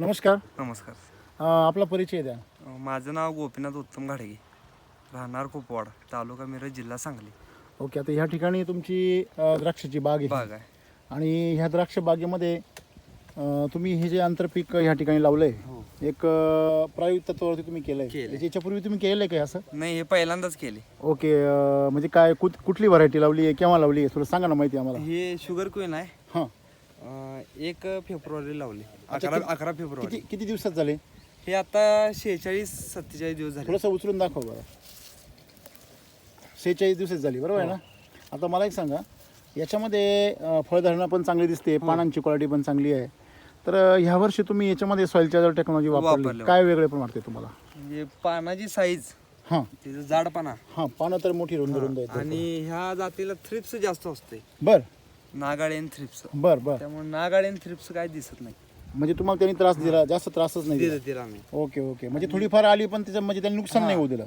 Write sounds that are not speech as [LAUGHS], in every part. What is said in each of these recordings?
नमस्कार. नमस्कार. अं, आपला परिचय द्या. अं, माझं नाव गोपीनाथ उत्तम घाडगे. राहणार कुपवाड तालुका मिरज जिल्हा सांगली. ओके आता ह्या ठिकाणी तुमची अं, द्राक्षाची बाग आहे. बाग आहे. आणि ह्या द्राक्ष बागेमध्ये अं, तुम्ही हे जे आंतरपीक ह्या ठिकाणी लावलंय हो. एक अं, प्रायोगिक तत्वावरती तुम्ही केलंय. केलंय. याच्या- याच्यापूर्वी तुम्ही केलंय काय असं? नाही हे पहिल्यांदाच केले ओके अं, म्हणजे काय कुठ कुठली व्हरायटी लावली आहे केव्हा लावली आहे थोडं सांगा ना माहिती आम्हाला. हे शुगर क्वीन आहे. हां. अं, एक फेब्रुवारी लावली. अकरा अकरा फेब्रुवारी. किती किती दिवसात झाले? हे आता शेहेचाळीस सत्तेचाळीस दिवस झाले. थोडंसं उचलून दाखव बरं. सेहेचाळीस दिवसात झाली बरोबर आहे ना? आता मला एक सांगा याच्यामध्ये अं, फळधारणा पण चांगली दिसते पानांची क्वालिटी पण चांगली आहे. तर अं, ह्या वर्षी तुम्ही याच्यामध्ये सॉइल चार्जर टेक्नॉलॉजी वापरली वापरलं. काय वेगळे पण वाटते तुम्हाला? म्हणजे पानाची साईज हां. तिचं जाडपणा. हां पानं तर मोठी रुंद रुंद आहेत आणि ह्या जातीला थ्रिप्स जास्त असते. बर. नागाळेन थ्रिप्स बर बर. त्यामुळे नागाळेन थ्रिप्स काय दिसत नाही. म्हणजे तुम्हाला त्यांनी त्रास दिला जास्त त्रासच नाही दिला दिलं. तिला आम्ही. Okay okay. म्हणजे थोडीफार आली पण त्याचं म्हणजे त्यांनी नुकसान नाही होऊ दिलं.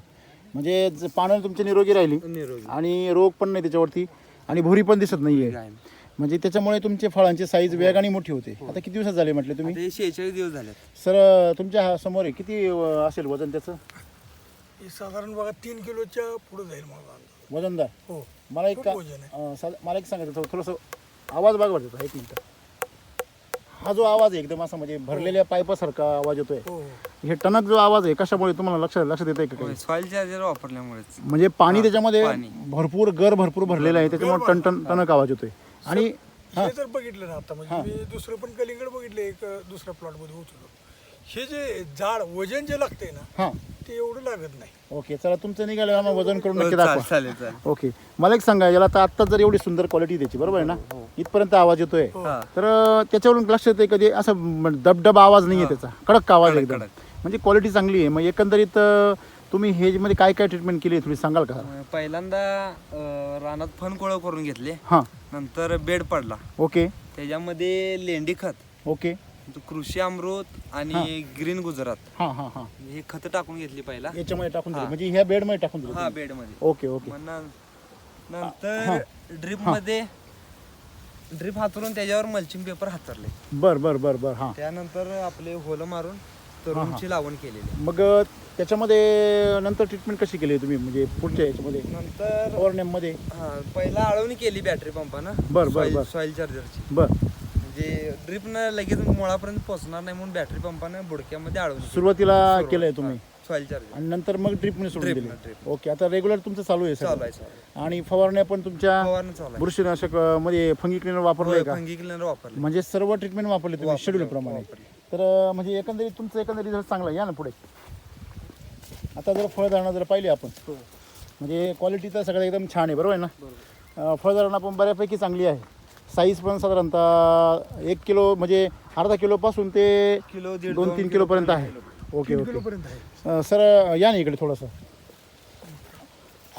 म्हणजे ज- पानं तुमची निरोगी राहिली. निरोगी. आणि रोग पण नाही त्याच्यावरती. आणि भुरी पण दिसत नाहीये. काय नाही. म्हणजे त्याच्यामुळे तुमचे फळांची साईज वेगाने मोठी होते. आता किती दिवसात झाले म्हटले तुम्ही? हे शेहेचाळीस दिवस झाले सर तुमच्या हा समोर आहे. किती अं, असेल वजन त्याचं? हे साधारण बघा तीन किलोच्या पुढे जाईल मला. वजनदार हो. मला एक खूप का- वजन आहे. अं, साध- मला एक सांगायचं थोडं- थोडंसं आवाज बघ बरं एक मिनिट. हा जो आवाज आहे एकदम असा म्हणजे भरलेल्या पाईपासारखा आवाज येतोय. हो हो. हे टणक जो आवाज आहे कशामुळे तुम्हाला लक्षात लक्षात येत आहे का काही? सॉइल चार्जर वापरल्यामुळेच. म्हणजे पाणी त्याच्यामध्ये पाणी. भरपूर गर भरपूर भरलेलं आहे त्याच्यामुळे टन टन टणक आवाज येतोय. आणि हे. जर बघितलं ना आता म्हणजे मी दुसरं पण कलिंगड बघितले एक अं, दुसऱ्या प्लॉटमध्ये उचललो हे जे जाड वजन जे लागते ना हां. ते एवढं लागत नाही. ओके चला तुमचं निघालं आम्हाला वजन करून नक्की चालेल दाखवा. चालेल चालेल. ओके. मला एक सांगा याला तर आत्ता जर एवढी सुंदर क्वालिटी द्यायची बरोबर आहे ना? इथपर्यंत आवाज येतोय. हा. तर अं, त्याच्यावरून लक्ष येते कधी? असं दबदब आवाज नाही आहे त्याचा. कडक आवाज आहे एकदम. कडक. म्हणजे क्वालिटी चांगली आहे. मग एकंदरीत अं, तुम्ही हे जे मध्ये काय काय ट्रीटमेंट केली आहे थोडी सांगाल का? पहिल्यांदा अं, रानात फन कोळं करून घेतले. हां. नंतर बेड पडला. ओके. त्याच्यामध्ये लेंडी खत. ओके. कृषी अमृत आणि ग्रीन गुजरात. हां हां हां. हे खत टाकून घेतली पहिला. याच्यामध्ये टाकून दिली. म्हणजे ह्या बेडमध्ये टाकून दिली हा बेडमध्ये ओके ओके. मग नं- नंतर ड्रीपमध्ये ड्रीप हातरून त्याच्यावर मल्चिंग पेपर हातरले. बर बर बर बर हां. त्यानंतर आपले होलं मारून तरुणची लावण केलेली. मग अं, त्याच्यामध्ये नंतर ट्रीटमेंट कशी केली तुम्ही? म्हणजे पुढच्या याच्यामध्ये? नंतर फवारण्यामध्ये हा पहिला आळवणी केली बॅटरी पंपानं बर, बर, बर. सॉइल चार्जरची बर. म्हणजे ड्रिपनं लगेच मुळापर्यंत पोहोचणार नाही म्हणून बॅटरी पंपानं बुडक्यामध्ये आळवणी सुरुवातीला केलंय तुम्ही? सॉइल आणि नंतर मग ड्रिपने सोडून दिली. drip. ओके आता रेग्युलर तुमचं चालू आहे चालू आहे चालू आणि फवारण्या पण तुमच्या फवारणं चालू आहे. बुरशीनाशक अं, मध्ये फंगी क्लिनर वापरलंय का? फंगी क्लिनर वापरले म्हणजे सर्व ट्रीटमेंट वापरले तुम्ही शेड्यूल प्रमाणे. वापरले. तर अं, म्हणजे एकंदरीत तुमचं एकंदरीत रिझल्ट चांगला आहे. या ना पुढे. आता जर फळधारणा जर पाहिली आपण. म्हणजे क्वालिटी तर सगळं एकदम छान आहे बरोबर आहे ना? अं, फळधारणा पण बऱ्यापैकी चांगली आहे. साईज पण साधारणतः एक किलो म्हणजे अर्धा किलोपासून ते किलो दीड दोन तीन किलोपर्यंत आहे. Okay okay. किलोपर्यंत आहे. अं, सर या ना इकडे थोडंसं.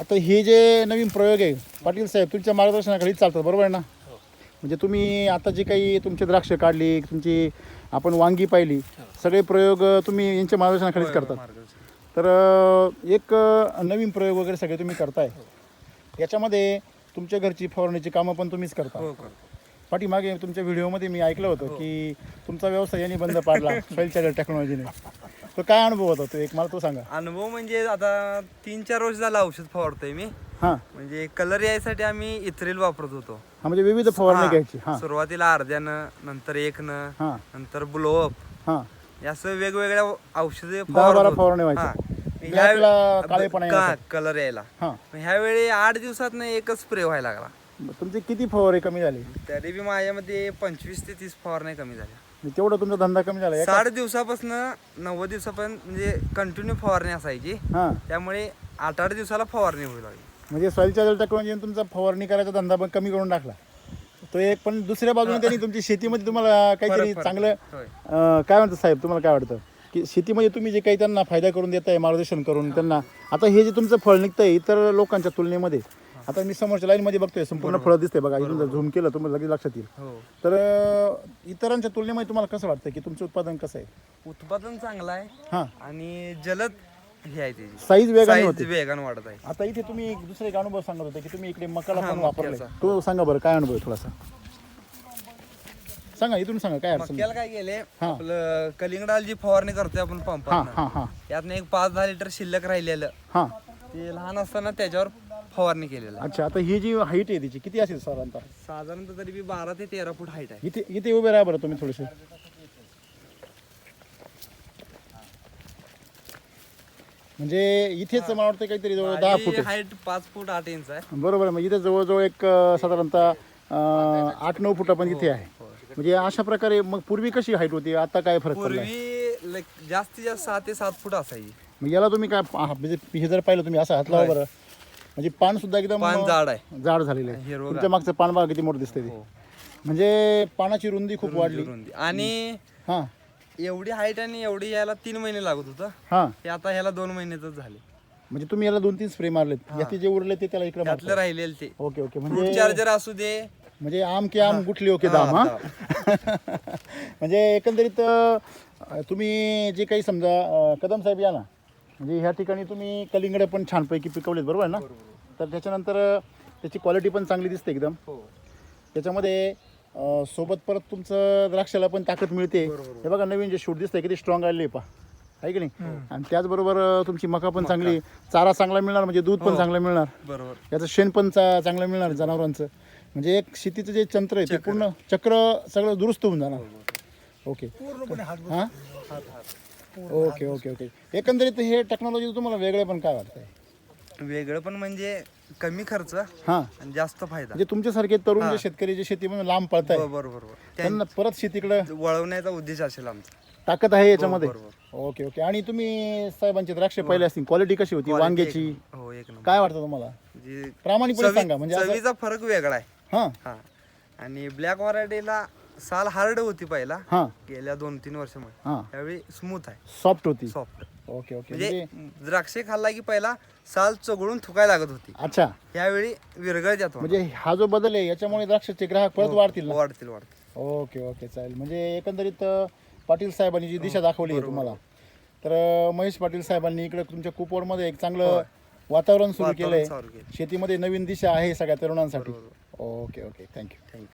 आता हे जे नवीन प्रयोग आहे पाटील साहेब तुमच्या मार्गदर्शनाखाली चालतात बरोबर आहे ना? म्हणजे तुम्ही आता जे काही तुमचे द्राक्ष काढली तुमची आपण वांगी पाहिली सगळे प्रयोग अं, तुम्ही यांच्या मार्गदर्शनाखालीच करतात. तर अं, एक अं, नवीन प्रयोग वगैरे सगळे तुम्ही करताय. याच्यामध्ये तुमच्या घरची फवारणीची कामं पण तुम्हीच करता. हो पाठीमागे तुमच्या व्हिडिओमध्ये मी ऐकलं होतं की तुमचा व्यवसाय यांनी बंद पाडला सॉईल टेक्नॉलॉजीने तो काय अनुभव होता तो? एक मला तो सांगा. अनुभव म्हणजे आता तीन चार वर्ष झालं औषध फवारतोय मी. हां. म्हणजे कलर यायसाठी आम्ही इथ्रिल वापरत होतो. हा म्हणजे विविध फवारणी हा. घ्यायची. हां. सुरुवातीला अर्ध्यानं नंतर एकनं हां. नंतर ब्लोअप हां. हे असं वेगवेगळ्या औषधे दहा बारा काळेपणा येण्यासाठी. कलर यायला. हां. ह्यावेळी आठ दिवसात एकच स्प्रे व्हायला लागला. तुमचे किती फवारे कमी झाले? तरी बी माझ्यामध्ये पंचवीस ते तीस फवारण्या कमी झाल्या म्हणजे तेवढा तुमचा धंदा कमी झाला. एका- साठ दिवसापासून नव्वद दिवसापर्यंत म्हणजे कंटिन्यू फवारणी असायची. हां. त्यामुळे आठ आठ दिवसाला फवारणी होऊ लागली. म्हणजे सॉईल चार्जर टेक्नॉलॉजीने तुमचा फवारणी करायचा धंदा पण कमी करून टाकला. तो एक पण दुसऱ्या बाजूने त्यांनी तुमची शेतीमध्ये तुम्हाला काहीतरी फरक- चांगलं होय. अं, काय म्हणतात साहेब तुम्हाला काय वाटतं? की शेतीमध्ये तुम्ही जे काही त्यांना फायदा करून देताय मार्गदर्शन करून त्यांना आता हे जे तुमचं फळ निघतंय इतर लोकांच्या तुलनेमध्ये आता मी समोरच्या लाईनमध्ये बघतोय संपूर्ण फळं दिसते बघा. इथून जर झूम केलं तुम्हाला लगेच लक्षात येईल. हो. तर अं, इतरांच्या तुलनेमध्ये तुम्हाला कसं वाटतं की तुमचं उत्पादन कसं आहे? उत्पादन चांगलं आहे हां. आणि जलद हे आहे त्याची. साईज वेगाने साईज होते. वेगानं वाढत आहे. आता इथे तुम्ही एक दुसरा एक अनुभव सांगत होते की तुम्ही इकडे मकाला पण वापरले. तो सांगा बरं काय अनुभव आहे थोडासा? सांगा इथून सांगा काय अडचण. मक्याला काय हा. आपलं कलिंगडाल जी फवारणी करतोय आपण हां हां हां. यातनं एक पाच दहा लिटर शिल्लक राहिलेलं. हां. ते लहान असताना त्याच्यावर फवारणी केलेलं आहे. अच्छा आता ही जी हाईट आहे तिची किती असेल साधारणतः? साधारणतः तरी बी बारा ते तेरा फूट हाईट आहे. इथे इथे उभे राहा बरं तुम्ही थोडेसे. म्हणजे इथेच मला वाटतं काहीतरी जवळ दहा फूट आहे. हाईट पाच फूट आठ इंच आहे. बरोबर आहे मग इथे जवळजवळ एक अं, साधारणतः अं, आठ नऊ फुटापर्यंत इथे आहे. म्हणजे अशा प्रकारे मग पूर्वी कशी हाईट होती? आता काय फरक पडला पूर्वी like जास्तीत जास्त सहा ते सात फूट असायची. मग याला तुम्ही काय हा, म्हणजे हे जर पाहिलं तुम्ही असं हात लावा बरं. म्हणजे पान सुद्धा एकदम पान जाड आहे. जाड झालेलं आहे. तुमच्या मागचं पान बघा किती मोठं दिसतंय ते. हो. म्हणजे पानाची रुंदी खूप वाढली. रुंदी. आणि हां. एवढी हाईट आणि एवढी याला तीन महिने लागत होतं. हां. ते आता ह्याला दोन महिन्यातच झाले. म्हणजे तुम्ही याला दोन तीन स्प्रे मारलेत याचे जे उरले ते त्याला इकडे त्यातलं राहिलेलं ते. Okay okay. म्हणजे चार्जर असू दे. म्हणजे आम के आम गुठली ओके दाम हा [LAUGHS] म्हणजे एकंदरीत अं, तुम्ही जे काही समजा अं, कदम साहेब या ना म्हणजे ह्या ठिकाणी तुम्ही कलिंगडं पण छानपैकी पिकवलेत बरोबर आहे ना तर त्याच्यानंतर त्याची क्वालिटी पण चांगली दिसते एकदम. हो. त्याच्यामध्ये अं, सोबत परत तुमचं द्राक्षाला पण ताकद मिळते. हे बघा नवीन जे शूट दिसतंय किती स्ट्रॉंग आले पा आहे की नाही? आणि त्याचबरोबर अं, तुमची मका पण चांगली चारा चांगला मिळणार म्हणजे दूध पण चांगलं मिळणार. बरोबर. याचं शेण पण चा चांगलं मिळणार जनावरांचं. म्हणजे एक शेतीचं जे तंत्र आहे ते पूर्ण चक्र सगळं दुरुस्त होऊन जाणार. ओके. पूर्णपणे हात हां? Okay okay okay. एकंदरीत हे टेक्नॉलॉजी तुम्हाला वेगळे पण काय वाटतंय? वेगळं पण म्हणजे कमी खर्च हां. आणि जास्त फायदा. म्हणजे तुमच्यासारखे तरुण जे शेतकरी जे शेतीमधून लांब पळताय बरोबर बरोबर. त्यांना परत शेतीकडे वळवण्याचा उद्देश असेल आमचा. ताकद आहे याच्यामध्ये? बरोबर. Okay okay. आणि तुम्ही साहेबांचे द्राक्ष पाहिले असतील क्वालिटी कशी होती? वांग्याची? हो एक नंबर. काय वाटतं तुम्हाला? म्हणजे प्रामाणिकपणे सांगा म्हणजे असं चवीचा फरक वेगळा आहे. हां. हा. आणि ब्लॅक व्हरायटीला साल हार्ड होती पहिला. हां. गेल्या दोन तीन वर्षामुळे. हां. त्यावेळी स्मूथ आहे. सॉफ्ट होती. सॉफ्ट ओके ओके म्हणजे म्हणजे द्राक्षे खाल्ला की पहिला साल चघळून थुकायला लागत होती. अच्छा. यावेळी विरगळ जातो. म्हणजे हा जो बदल आहे याच्यामुळे द्राक्षाचे ग्राहक परत वाढतील ना? वाढतील वाढतील. ओके ओके चालेल. म्हणजे एकंदरीत अं, पाटील साहेबांनी जी दिशा दाखवली आहे तुम्हाला तर अं, महेश पाटील साहेबांनी इकडे तुमच्या कुपवडमध्ये एक चांगलं वातावरण सुरू केलंय. चालू केलं. शेतीमध्ये नवीन दिशा आहे सगळ्या तरुणांसाठी. Okay okay thank you